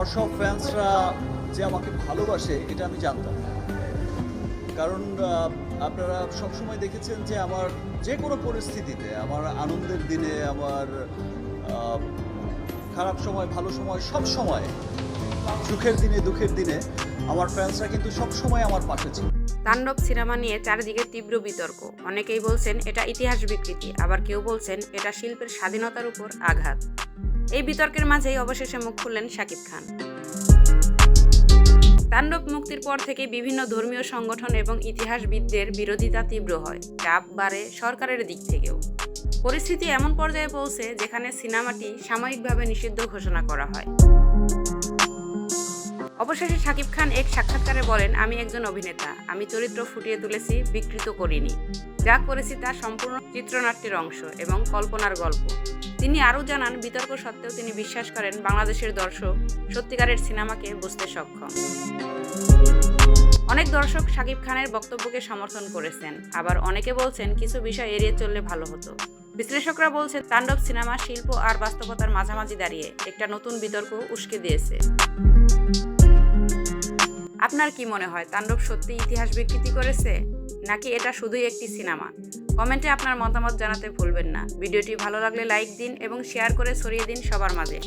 সব ফ্যান্সরা যে আমাকে ভালোবাসে, এটা আমি জানতাম। কারণ আপনারা সবসময় দেখেছেন যে আমার যে কোনো পরিস্থিতিতে, আমার আনন্দের দিনে, আমার খারাপ সময়, ভালো সময়, সব সময়, সুখের দিনে, দুঃখের দিনে, আমার ফ্যান্সরা কিন্তু সব সময় আমার পাশে ছিল। তাণ্ডব সিনেমা নিয়ে চারিদিকে তীব্র বিতর্ক। অনেকেই বলছেন, এটা ইতিহাস বিকৃতি। আবার কেউ বলছেন, এটা শিল্পের স্বাধীনতার উপর আঘাত। এই বিতর্কের মাঝেই অবশেষে মুখ খুললেন শাকিব খান। তাণ্ডব মুক্তির পর থেকে বিভিন্ন ধর্মীয় সংগঠন এবং ইতিহাসবিদদের বিরোধিতা তীব্র হয়। চাপ বাড়ে সরকারের দিক থেকেও। পরিস্থিতি এমন পর্যায়ে পৌঁছে যেখানে সিনেমাটি সাময়িকভাবে নিষিদ্ধ ঘোষণা করা হয়। অবশেষে শাকিব খান এক সাক্ষাৎকারে বলেন, আমি একজন অভিনেতা। আমি চরিত্র ফুটিয়ে তুলেছি, বিকৃত করিনি। যা করেছি তা সম্পূর্ণ চিত্রনাট্যের অংশ এবং কল্পনার গল্প। তিনি আরও জানান, বিতর্ক সত্ত্বেও তিনি বিশ্বাস করেন বাংলাদেশের দর্শক সত্যিকারের সিনেমাকে বুঝতে সক্ষম। অনেক দর্শক শাকিব খানের বক্তব্যকে সমর্থন করেছেন। আবার অনেকে বলছেন কিছু বিষয় এড়িয়ে চললে ভালো হতো। বিশ্লেষকরা বলছেন, তাণ্ডব সিনেমা, শিল্প আর বাস্তবতার মাঝামাঝি দাঁড়িয়ে একটা নতুন বিতর্ক উস্কে দিয়েছে। আপনার কি মনে হয়, তাণ্ডব সত্যি ইতিহাস বিকৃতি করেছে, নাকি এটা শুধুই একটি সিনেমা? কমেন্টে আপনার মতামত জানাতে ভুলবেন না। ভিডিওটি ভালো লাগলে লাইক দিন এবং শেয়ার করে ছড়িয়ে দিন সবার মাঝে।